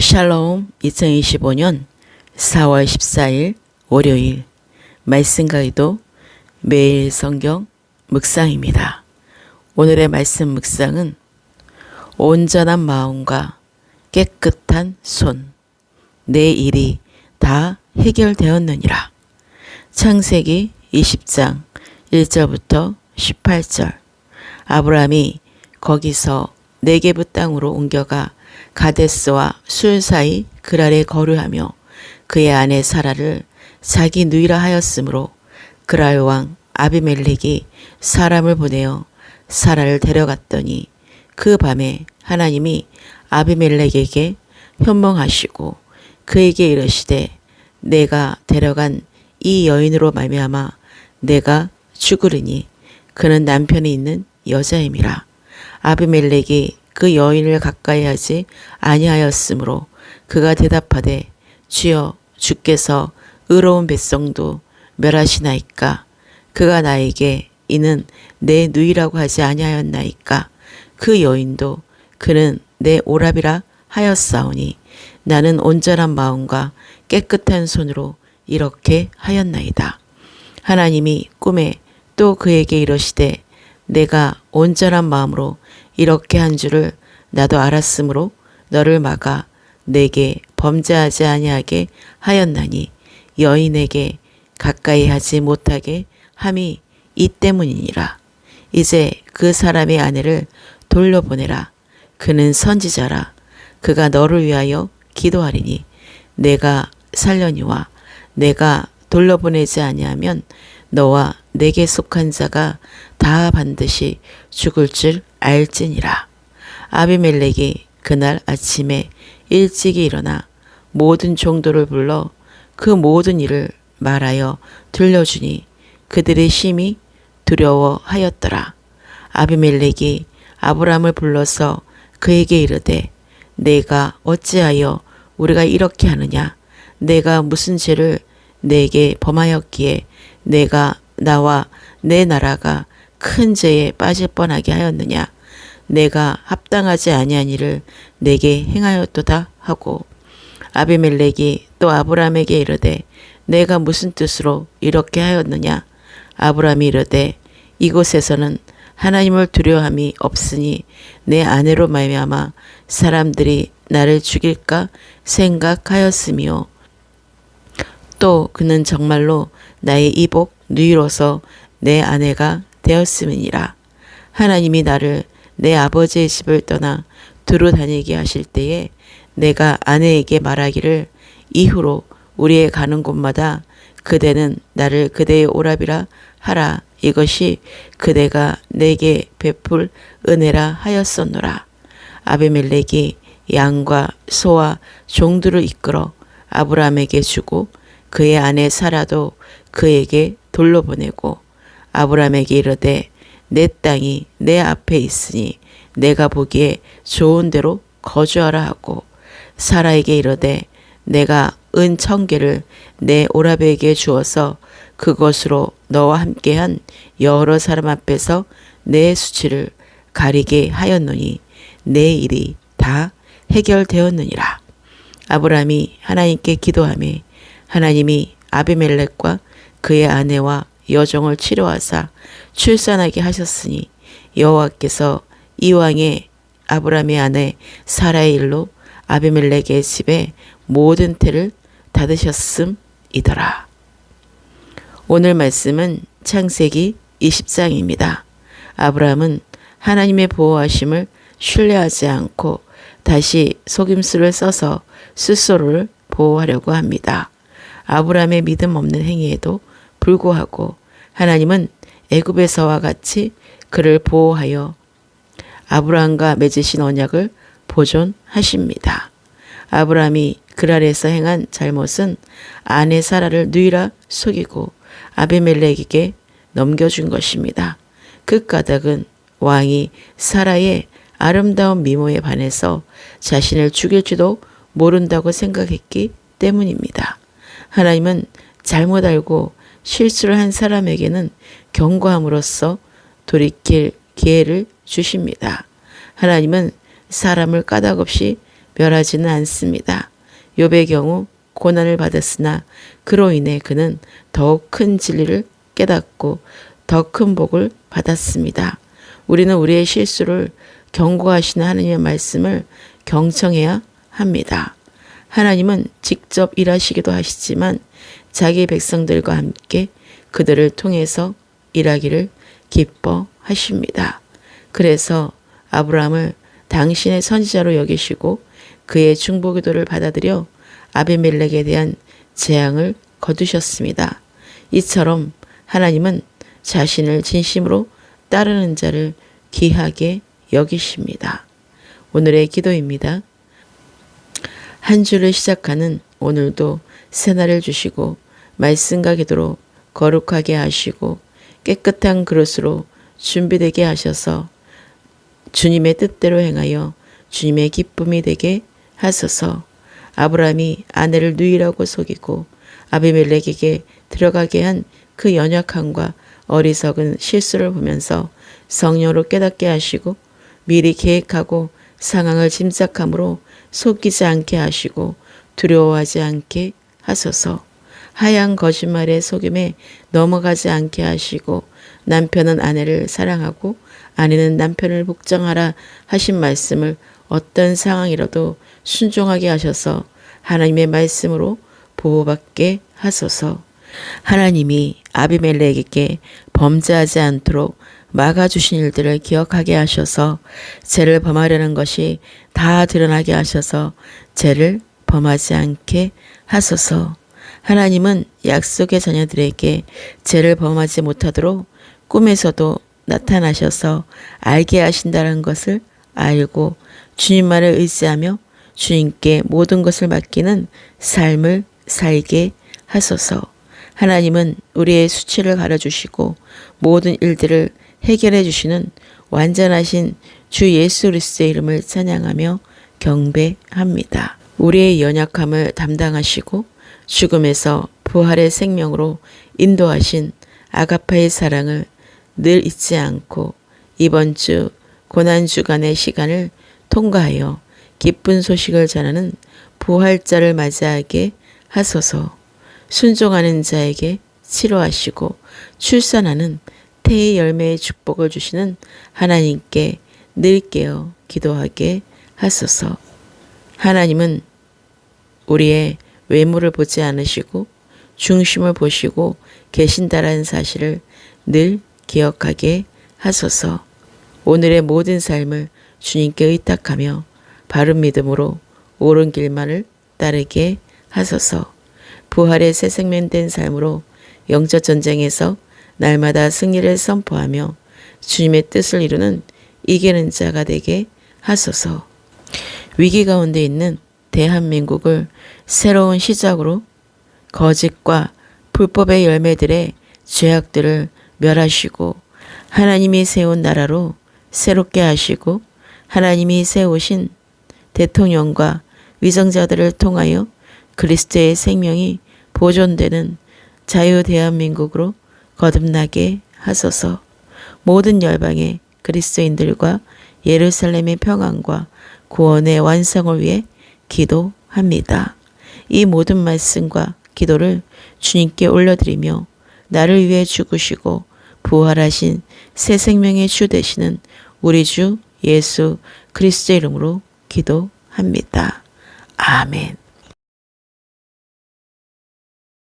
샬롬 2025년 4월 14일 월요일 말씀 가이도 매일 성경 묵상입니다. 오늘의 말씀 묵상은 온전한 마음과 깨끗한 손, 내 일이 다 해결되었느니라. 창세기 20장 1절부터 18절 아브라함이 거기서 네게부 땅으로 옮겨가 가데스와 술 사이 그랄에 거류하며 그의 아내 사라를 자기 누이라 하였으므로 그랄 왕 아비멜렉이 사람을 보내어 사라를 데려갔더니 그 밤에 하나님이 아비멜렉에게 현몽하시고 그에게 이르시되 내가 데려간 이 여인으로 말미암아 내가 죽으리니 그는 남편이 있는 여자임이라. 아비멜렉이 그 여인을 가까이 하지 아니하였으므로 그가 대답하되 주여 주께서 의로운 백성도 멸하시나이까 그가 나에게 이는 내 누이라고 하지 아니하였나이까 그 여인도 그는 내 오랍이라 하였사오니 나는 온전한 마음과 깨끗한 손으로 이렇게 하였나이다. 하나님이 꿈에 또 그에게 이러시되 내가 온전한 마음으로 이렇게 한 줄을 나도 알았으므로 너를 막아 내게 범죄하지 아니하게 하였나니 여인에게 가까이 하지 못하게 함이 이 때문이니라. 이제 그 사람의 아내를 돌려보내라. 그는 선지자라. 그가 너를 위하여 기도하리니 내가 살려니와 내가 돌려보내지 아니하면 너와 내게 속한 자가 다 반드시 죽을 줄 알지니라. 아비멜렉이 그날 아침에 일찍이 일어나 모든 종도를 불러 그 모든 일을 말하여 들려주니 그들의 심히 두려워하였더라. 아비멜렉이 아브람을 불러서 그에게 이르되 내가 어찌하여 우리가 이렇게 하느냐 내가 무슨 죄를 내게 범하였기에 내가 나와 내 나라가 큰 죄에 빠질 뻔하게 하였느냐? 내가 합당하지 아니한 일을 내게 행하였도다 하고 아비멜렉이 또 아브람에게 이르되 내가 무슨 뜻으로 이렇게 하였느냐? 아브람이 이르되 이곳에서는 하나님을 두려워함이 없으니 내 아내로 말미암아 사람들이 나를 죽일까 생각하였으며 또 그는 정말로 나의 이복 누이로서 내 아내가 되었음이니라. 하나님이 나를 내 아버지의 집을 떠나 두루 다니게 하실 때에 내가 아내에게 말하기를 이후로 우리의 가는 곳마다 그대는 나를 그대의 오랍이라 하라. 이것이 그대가 내게 베풀 은혜라 하였었노라. 아비멜렉이 양과 소와 종들을 이끌어 아브라함에게 주고 그의 아내 사라도 그에게 돌려보내고 아브라함에게 이르되 내 땅이 내 앞에 있으니 내가 보기에 좋은 대로 거주하라 하고 사라에게 이르되 내가 은 천 개를 내 오라베에게 주어서 그것으로 너와 함께한 여러 사람 앞에서 내 수치를 가리게 하였노니 내 일이 다 해결되었느니라. 아브라함이 하나님께 기도하며 하나님이 아비멜렉과 그의 아내와 여종을 치료하사 출산하게 하셨으니 여호와께서 이왕의 아브라함의 아내 사라의 일로 아비멜렉의 집에 모든 태를 닫으셨음이더라. 오늘 말씀은 창세기 20장입니다. 아브라함은 하나님의 보호하심을 신뢰하지 않고 다시 속임수를 써서 스스로를 보호하려고 합니다. 아브라함의 믿음 없는 행위에도 불구하고 하나님은 애굽에서와 같이 그를 보호하여 아브라함과 맺으신 언약을 보존하십니다. 아브라함이 그랄에서 행한 잘못은 아내 사라를 누이라 속이고 아비멜렉에게 넘겨준 것입니다. 그 까닭은 왕이 사라의 아름다운 미모에 반해서 자신을 죽일지도 모른다고 생각했기 때문입니다. 하나님은 잘못 알고 실수를 한 사람에게는 경고함으로써 돌이킬 기회를 주십니다. 하나님은 사람을 까닭없이 멸하지는 않습니다. 욥의 경우 고난을 받았으나 그로 인해 그는 더욱 큰 진리를 깨닫고 더 큰 복을 받았습니다. 우리는 우리의 실수를 경고하시는 하나님의 말씀을 경청해야 합니다. 하나님은 직접 일하시기도 하시지만 자기 백성들과 함께 그들을 통해서 일하기를 기뻐하십니다. 그래서 아브라함을 당신의 선지자로 여기시고 그의 중보기도를 받아들여 아비멜렉에 대한 재앙을 거두셨습니다. 이처럼 하나님은 자신을 진심으로 따르는 자를 귀하게 여기십니다. 오늘의 기도입니다. 한 주를 시작하는 오늘도 새날을 주시고 말씀과 기도로 거룩하게 하시고 깨끗한 그릇으로 준비되게 하셔서 주님의 뜻대로 행하여 주님의 기쁨이 되게 하소서. 아브라함이 아내를 누이라고 속이고 아비멜렉에게 들어가게 한 그 연약함과 어리석은 실수를 보면서 성령으로 깨닫게 하시고 미리 계획하고 상황을 짐작함으로 속이지 않게 하시고 두려워하지 않게 하소서. 하얀 거짓말의 속임에 넘어가지 않게 하시고 남편은 아내를 사랑하고 아내는 남편을 복종하라 하신 말씀을 어떤 상황이라도 순종하게 하셔서 하나님의 말씀으로 보호받게 하소서. 하나님이 아비멜렉에게 범죄하지 않도록 막아주신 일들을 기억하게 하셔서 죄를 범하려는 것이 다 드러나게 하셔서 죄를 범하지 않게 하소서. 하나님은 약속의 자녀들에게 죄를 범하지 못하도록 꿈에서도 나타나셔서 알게 하신다는 것을 알고 주님만을 의지하며 주님께 모든 것을 맡기는 삶을 살게 하소서. 하나님은 우리의 수치를 가려주시고 모든 일들을 해결해 주시는 완전하신 주 예수 그리스도의 이름을 찬양하며 경배합니다. 우리의 연약함을 담당하시고 죽음에서 부활의 생명으로 인도하신 아가파의 사랑을 늘 잊지 않고 이번 주 고난 주간의 시간을 통과하여 기쁜 소식을 전하는 부활자를 맞이하게 하소서. 순종하는 자에게 치료하시고 출산하는 태의 열매의 축복을 주시는 하나님께 늘 깨어 기도하게 하소서. 하나님은 우리의 외모를 보지 않으시고 중심을 보시고 계신다라는 사실을 늘 기억하게 하소서. 오늘의 모든 삶을 주님께 의탁하며 바른 믿음으로 옳은 길만을 따르게 하소서. 부활의 새 생명된 삶으로 영적 전쟁에서 날마다 승리를 선포하며 주님의 뜻을 이루는 이기는 자가 되게 하소서. 위기 가운데 있는 대한민국을 새로운 시작으로 거짓과 불법의 열매들의 죄악들을 멸하시고 하나님이 세운 나라로 새롭게 하시고 하나님이 세우신 대통령과 위정자들을 통하여 그리스도의 생명이 보존되는 자유 대한민국으로 거듭나게 하소서. 모든 열방의 그리스도인들과 예루살렘의 평안과 구원의 완성을 위해 기도합니다. 이 모든 말씀과 기도를 주님께 올려드리며 나를 위해 죽으시고 부활하신 새 생명의 주 되시는 우리 주 예수 그리스도 이름으로 기도합니다. 아멘.